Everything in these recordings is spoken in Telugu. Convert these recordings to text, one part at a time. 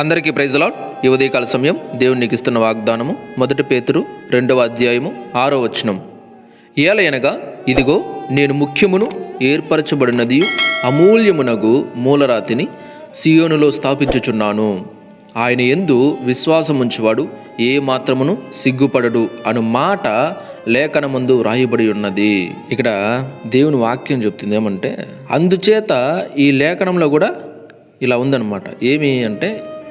అందరికీ ప్రైజ్లాడ్ ఈ ఉదయకాల సమయం దేవునికి ఇస్తున్న వాగ్దానము. మొదటి పేతురు రెండవ అధ్యాయము ఆరో వచనం. ఏలయనగా ఇదిగో నేను ముఖ్యమును ఏర్పరచబడినది అమూల్యమునగు మూలరాతిని సియోనులో స్థాపించుచున్నాను. ఆయన ఎందు విశ్వాసముంచువాడు ఏ మాత్రమును సిగ్గుపడడు అను మాట లేఖనమందు రాయబడి ఉన్నది. ఇక్కడ దేవుని వాక్యం చెప్తుంది ఏమంటే అందుచేత ఈ లేఖనంలో కూడా ఇలా ఉందన్నమాట. ఏమి అంటే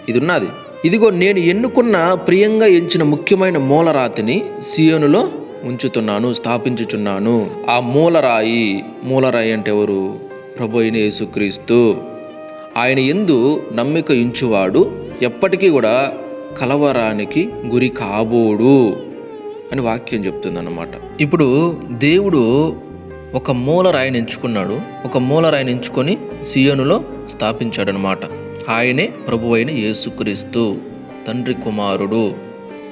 ఇది ఉన్నది ఇదిగో నేను ఎన్నుకున్న ప్రియంగా ఎంచిన ముఖ్యమైన మూలరాతిని సియోనులో ఉంచుతున్నాను స్థాపించుచున్నాను. ఆ మూలరాయి మూలరాయి అంటే ఎవరు? ప్రభు అయిన యేసుక్రీస్తు. ఆయన ఎందు నమ్మిక ఇంచువాడు ఎప్పటికీ కూడా కలవరానికి గురి కాబోడు అని వాక్యం చెప్తుందన్నమాట. ఇప్పుడు దేవుడు ఒక మూలరాయిని ఎంచుకున్నాడు ఒక మూలరాయిని ఎంచుకొని సియోనులో స్థాపించాడనమాట ఆయనే ప్రభు అయిన యేసుక్రీస్తు తండ్రి కుమారుడు.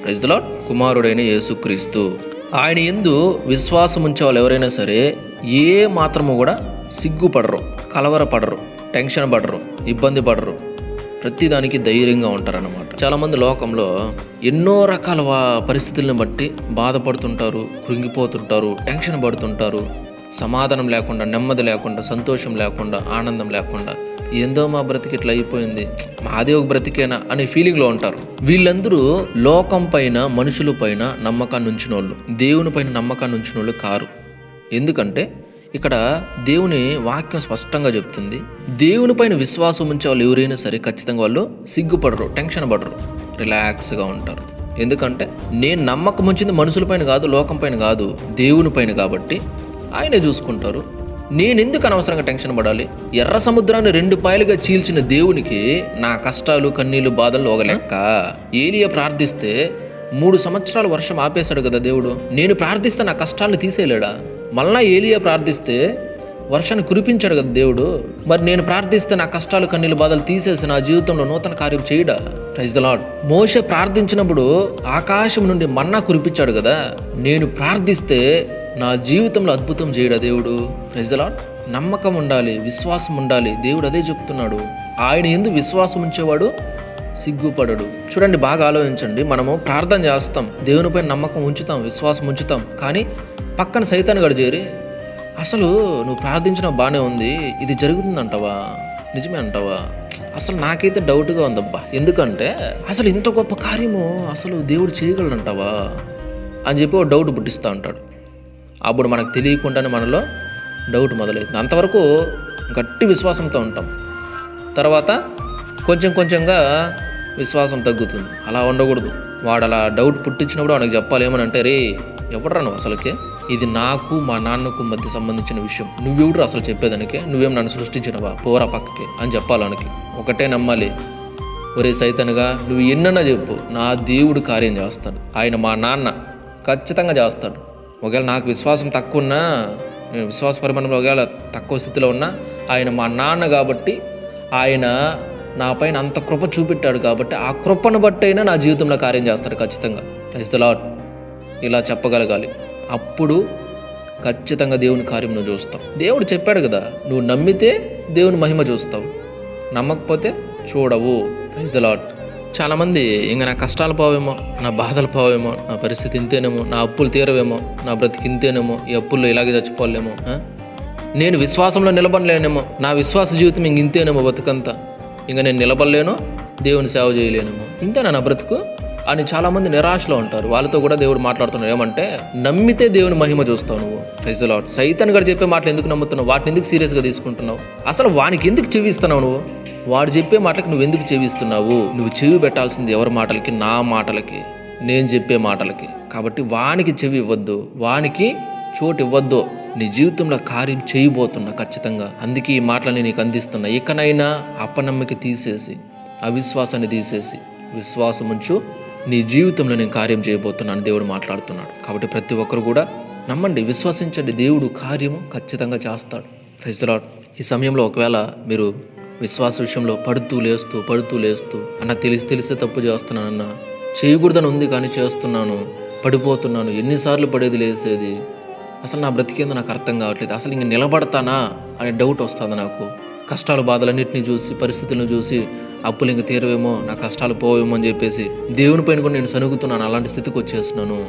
ప్రజల కుమారుడైన యేసుక్రీస్తు. ఆయన ఎందు విశ్వాసం ఉంచే వాళ్ళు ఎవరైనా సరే ఏ మాత్రము కూడా సిగ్గుపడరు కలవరపడరు టెన్షన్ పడరు ఇబ్బంది పడరు. ప్రతిదానికి ధైర్యంగా ఉంటారన్నమాట. చాలామంది లోకంలో ఎన్నో రకాల వా- పరిస్థితులను బట్టి బాధపడుతుంటారు కృంగిపోతుంటారు టెన్షన్ పడుతుంటారు. సమాధానం లేకుండా నెమ్మది లేకుండా సంతోషం లేకుండా ఆనందం లేకుండా ఏందో మా బ్రతికి ఇట్లా అయిపోయింది. మాది ఒక బ్రతికేనా అనే ఫీలింగ్లో ఉంటారు. వీళ్ళందరూ లోకం పైన మనుషుల పైన నమ్మకాన్ని ఉంచిన వాళ్ళు దేవుని పైన నమ్మకాన్ని ఉంచిన వాళ్ళు కారు. ఎందుకంటే ఇక్కడ దేవుని వాక్యం స్పష్టంగా చెప్తుంది. దేవుని పైన విశ్వాసం ఉంచే వాళ్ళు ఎవరైనా సరే ఖచ్చితంగా వాళ్ళు సిగ్గుపడరు టెన్షన్ పడరు రిలాక్స్గా ఉంటారు. ఎందుకంటే నేను నమ్మకం ఉంచింది మనుషులపైన కాదు లోకం పైన కాదు దేవుని పైన కాబట్టి ఆయనే చూసుకుంటారు. నేను ఎందుకు అనవసరంగా టెన్షన్ పడాలి? ఎర్ర సముద్రాన్ని రెండు పాయలుగా చీల్చిన దేవునికి నా కష్టాలు కన్నీళ్ళు బాధలు ఒక లెక్క ఏలియా ప్రార్థిస్తే మూడు సంవత్సరాలు వర్షం ఆపేశాడు కదా దేవుడు. నేను ప్రార్థిస్తే నా కష్టాలను తీసేయలేడా? మళ్ళా ఏలియా ప్రార్థిస్తే వర్షాన్ని కురిపించాడు కదా దేవుడు. మరి నేను ప్రార్థిస్తే నా కష్టాలు కన్నీళ్ళు బాధలు తీసేసి నా జీవితంలో నూతన కార్యం చేయడా? ప్రైజ్ ద లాడ్ మోస ప్రార్థించినప్పుడు ఆకాశం నుండి మన్నా కురిపించాడు కదా. నేను ప్రార్థిస్తే నా జీవితంలో అద్భుతం చేయడా దేవుడు? ప్రజల నమ్మకం ఉండాలి విశ్వాసం ఉండాలి. దేవుడు అదే చెప్తున్నాడు. ఆయన ఎందు విశ్వాసం ఉంచేవాడు సిగ్గుపడడు. చూడండి బాగా ఆలోచించండి. మనము ప్రార్థన చేస్తాం. దేవునిపై నమ్మకం ఉంచుతాం విశ్వాసం ఉంచుతాం. కానీ పక్కన సైతాన్ గడు చేరి అసలు నువ్వు ప్రార్థించిన బాగానే ఉంది. ఇది జరుగుతుందంటావా? నిజమే అంటావా? అసలు నాకైతే డౌట్గా ఉందబ్బా. ఎందుకంటే అసలు ఇంత గొప్ప కార్యము అసలు దేవుడు చేయగలడంటావా? అని చెప్పి ఒక డౌట్ పుట్టిస్తూ ఉంటాడు. అప్పుడు మనకు తెలియకుండానే మనలో డౌట్ మొదలవుతుంది. అంతవరకు గట్టి విశ్వాసంతో ఉంటాం. తర్వాత కొంచెం కొంచెంగా విశ్వాసం తగ్గుతుంది. అలా ఉండకూడదు. వాడు అలా డౌట్ పుట్టించినప్పుడు వాడికి చెప్పాలి ఏమని అంటే రే ఎవడరా నువ్వు అసలుకే? ఇది నాకు మా నాన్నకు మధ్య సంబంధించిన విషయం. నువ్వెవడు అసలు చెప్పేదానికి? నువ్వేం నన్ను సృష్టించినవా? పోరా పక్కకి అని చెప్పాలనికి ఒకటే నమ్మాలి. ఒరే సైతన్గా నువ్వు ఎన్నన్నా చెప్పు. నా దేవుడు కార్యం చేస్తాడు. ఆయన మా నాన్న ఖచ్చితంగా చేస్తాడు. ఒకవేళ నాకు విశ్వాసం తక్కువ ఉన్నా నేను విశ్వాస పరిమాణంలో ఒకవేళ తక్కువ స్థితిలో ఉన్నా ఆయన మా నాన్న కాబట్టి ఆయన నా పైన అంత కృప చూపెట్టాడు కాబట్టి ఆ కృపను బట్టి అయినా నా జీవితంలో కార్యం చేస్తాడు ఖచ్చితంగా. ప్రైజ్ ద లాట్ ఇలా చెప్పగలగాలి. అప్పుడు ఖచ్చితంగా దేవుని కార్యం నువ్వు చూస్తావు. దేవుడు చెప్పాడు కదా నువ్వు నమ్మితే దేవుని మహిమ చూస్తావు. నమ్మకపోతే చూడవు. ప్రైజ్ ద లాట్ చాలామంది ఇంకా నా కష్టాలు పోవేమో నా బాధలు పోవేమో నా పరిస్థితి ఇంతేనేమో నా అప్పులు తీరవేమో నా బ్రతికి ఇంతేనేమో ఈ అప్పుల్లో ఇలాగే చచ్చిపోలేమో నేను విశ్వాసంలో నిలబడలేనేమో నా విశ్వాస జీవితం ఇంక ఇంతేనేమో బతుకంతా. ఇంకా నేను నిలబడలేను దేవుని సేవ చేయలేనేమో. ఇంతేనా నా బ్రతుకు? అని చాలామంది నిరాశలో ఉంటారు. వాళ్ళతో కూడా దేవుడు మాట్లాడుతున్నాడు. ఏమంటే నమ్మితే దేవుని మహిమ చూస్తావు నువ్వు. ప్రైజ్ లాడ్ సైతాన్ గారు చెప్పే మాటలు ఎందుకు నమ్ముతున్నావు? వాటిని ఎందుకు సీరియస్గా తీసుకుంటున్నావు? అసలు వానికి ఎందుకు చెవిస్తున్నావు నువ్వు? వాడు చెప్పే మాటలకు నువ్వు ఎందుకు చెవిస్తున్నావు? నువ్వు చెవి పెట్టాల్సింది ఎవరి మాటలకి? నా మాటలకి. నేను చెప్పే మాటలకి. కాబట్టి వానికి చెవి ఇవ్వద్దు. వానికి చోటు ఇవ్వద్దు. నీ జీవితంలో కార్యం చేయబోతున్నా ఖచ్చితంగా. అందుకే ఈ మాటలని నీకు అందిస్తున్నా. ఇకనైనా అపనమ్మకి తీసేసి అవిశ్వాసాన్ని తీసేసి విశ్వాసం ఉంచు నీ జీవితంలో నేను కార్యం చేయబోతున్నాను దేవుడు మాట్లాడుతున్నాడు. కాబట్టి ప్రతి ఒక్కరు కూడా నమ్మండి విశ్వసించండి. దేవుడు కార్యము ఖచ్చితంగా చేస్తాడు. ప్రైజ్ ఈ సమయంలో ఒకవేళ మీరు విశ్వాస విషయంలో పడుతూ లేస్తూ పడుతూ లేస్తూ అన్న తెలిసి తెలిసే తప్పు చేస్తున్నానన్న చేయకూడదని ఉంది కానీ చేస్తున్నాను పడిపోతున్నాను ఎన్నిసార్లు పడేది లేసేది అసలు నా బ్రతికేందో నాకు అర్థం కావట్లేదు. అసలు ఇంక నిలబడతానా అనే డౌట్ వస్తుంది నాకు. కష్టాలు బాధలన్నింటినీ చూసి పరిస్థితులను చూసి అప్పులు ఇంక తీరవేమో నా కష్టాలు పోవేమో అని చెప్పేసి దేవుని పైన కూడా నేను సనుగుతున్నాను అలాంటి స్థితికి వచ్చేస్తున్నాను.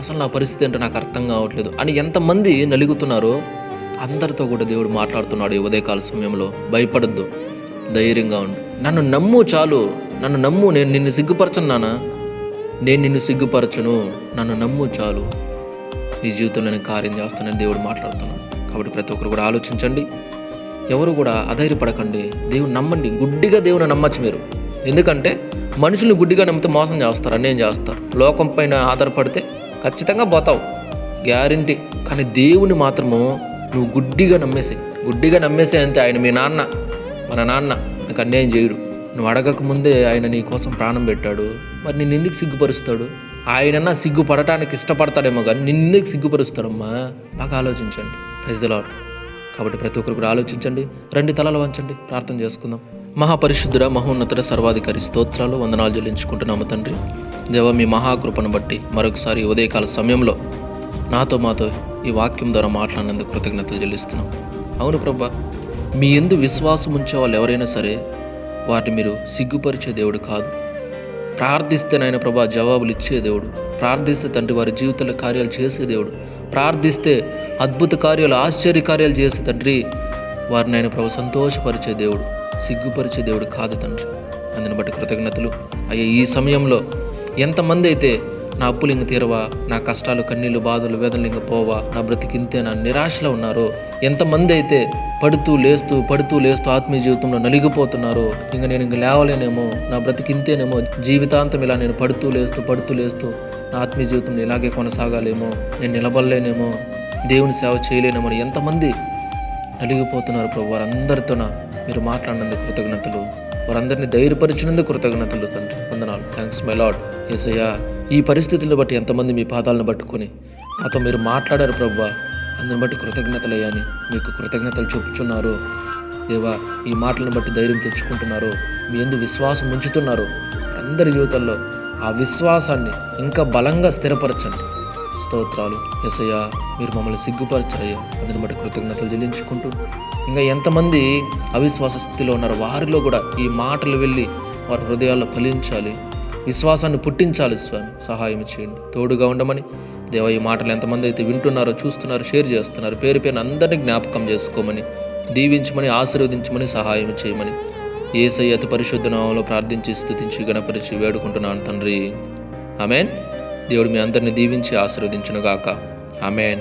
అసలు నా పరిస్థితి ఏంటో నాకు అర్థం కావట్లేదు. అని ఎంతమంది నలుగుతున్నారో అందరితో కూడా దేవుడు మాట్లాడుతున్నాడు ఈ ఉదయకాల సమయంలో. భయపడద్దు ధైర్యంగా ఉండు. నన్ను నమ్ము చాలు నన్ను నమ్ము నేను నిన్ను సిగ్గుపరచను నాన్న. నేను నిన్ను సిగ్గుపరచును నన్ను నమ్ము చాలు. నీ జీవితంలో నేను కార్యం చేస్తానని దేవుడు మాట్లాడుతున్నాను కాబట్టి ప్రతి ఒక్కరు కూడా ఆలోచించండి. ఎవరు కూడా అధైర్యపడకండి. దేవుని నమ్మండి. గుడ్డిగా దేవుని నమ్మచ్చు మీరు. ఎందుకంటే మనుషుల్ని గుడ్డిగా నమ్మితే మోసం చేస్తారు అన్నేం చేస్తారు. లోకం పైన ఆధారపడితే ఖచ్చితంగా పోతావు. గ్యారంటీ. కానీ దేవుని మాత్రము నువ్వు గుడ్డిగా నమ్మేసి. గుడ్డిగా నమ్మేసే అంతే ఆయన మీ నాన్న మన నాన్న నీకు అన్యాయం చేయడు. నువ్వు అడగక ముందే ఆయన నీ కోసం ప్రాణం పెట్టాడు. మరి నిన్ను ఎందుకు సిగ్గుపరుస్తాడు? ఆయనన్నా సిగ్గుపడటానికి ఇష్టపడతాడేమో కానీ నిన్నెందుకు సిగ్గుపరుస్తాడమ్మా? బాగా ఆలోచించండి. ప్రైజ్ ద కాబట్టి ప్రతి ఒక్కరు కూడా ఆలోచించండి రెండు తలలు వంచండి ప్రార్థన చేసుకుందాం. మహాపరిశుద్ధుడ మహోన్నతుడ సర్వాధికారి స్తోత్రాలు వందనాలు చెల్లించుకుంటున్నాము తండ్రి. దేవ మీ మహాకృపను బట్టి మరొకసారి ఉదయకాల సమయంలో నాతో మాతో ఈ వాక్యం ద్వారా మాట్లాడినందుకు కృతజ్ఞతలు చెల్లిస్తున్నాం. అవును ప్రభా మీ ఎందు విశ్వాసం ఉంచే వాళ్ళు ఎవరైనా సరే వారిని మీరు సిగ్గుపరిచే దేవుడు కాదు. ప్రార్థిస్తే నాయన ప్రభా జవాబులు ఇచ్చే దేవుడు. ప్రార్థిస్తే తండ్రి వారి జీవితంలో కార్యాలు చేసే దేవుడు. ప్రార్థిస్తే అద్భుత కార్యాలు ఆశ్చర్య కార్యాలు చేసే తండ్రి. వారిని ఆయన ప్రభు సంతోషపరిచే దేవుడు సిగ్గుపరిచే దేవుడు కాదు తండ్రి. అందుని బట్టి కృతజ్ఞతలు. అయ్యా ఈ సమయంలో ఎంతమంది అయితే నా అప్పులు ఇంక తీరవా నా కష్టాలు కన్నీళ్ళు బాధలు వేదనలు ఇంక పోవా నా బ్రతికింతే నా నిరాశలో ఉన్నారో ఎంతమంది అయితే పడుతూ లేస్తూ పడుతూ లేస్తూ ఆత్మీయ జీవితంలో నలిగిపోతున్నారో ఇంక నేను ఇంక లేవలేనేమో నా బ్రతికింతేనేమో జీవితాంతం ఇలా నేను పడుతూ లేస్తూ పడుతూ లేస్తూ నా ఆత్మీయ జీవితం ఇలాగే కొనసాగాలేమో నేను నిలబడలేనేమో దేవుని సేవ చేయలేనేమో అని ఎంతమంది నలిగిపోతున్నారు ప్రభు. వారందరితోన మీరు మాట్లాడినందుకు కృతజ్ఞతలు. వారందరినీ ధైర్యపరిచినందుకు కృతజ్ఞతలు తండ్రి. వందనాలు. థ్యాంక్స్ మై లాడ్ ఏసయ్యా ఈ పరిస్థితులను బట్టి ఎంతమంది మీ పాదాలను పట్టుకొని నాతో మీరు మాట్లాడారు ప్రభు. అందుని బట్టి కృతజ్ఞతలయ్యాని. మీకు కృతజ్ఞతలు చూపుచున్నారు. దేవా ఈ మాటలను బట్టి ధైర్యం తెచ్చుకుంటున్నారు. మీ ఎందు విశ్వాసం ఉంచుతున్నారు. అందరి జీవితంలో ఆ విశ్వాసాన్ని ఇంకా బలంగా స్థిరపరచండి. స్తోత్రాలు ఎసయ్యా మీరు మమ్మల్ని సిగ్గుపరచరయ్యా. అందుని బట్టి కృతజ్ఞతలు చెల్లించుకుంటూ ఇంకా ఎంతమంది అవిశ్వాస స్థితిలో ఉన్నారో వారిలో కూడా ఈ మాటలు వెళ్ళి వారి హృదయాల్లో ఫలించాలి. విశ్వాసాన్ని పుట్టించాలి స్వామి. సహాయం చేయండి. తోడుగా ఉండమని. దేవ ఈ మాటలు ఎంతమంది అయితే వింటున్నారో చూస్తున్నారో షేర్ చేస్తున్నారు పేరు పేరున అందరినీ జ్ఞాపకం చేసుకోమని దీవించమని ఆశీర్వదించమని సహాయం చేయమని. ఏసై అతి పరిశుద్ధ నామంలో ప్రార్థించి స్థుతించి గణపరిచి వేడుకుంటున్నాను తండ్రి. అమెన్ దేవుడు మీ అందరిని దీవించి ఆశీర్వదించునుగాక. అమెన్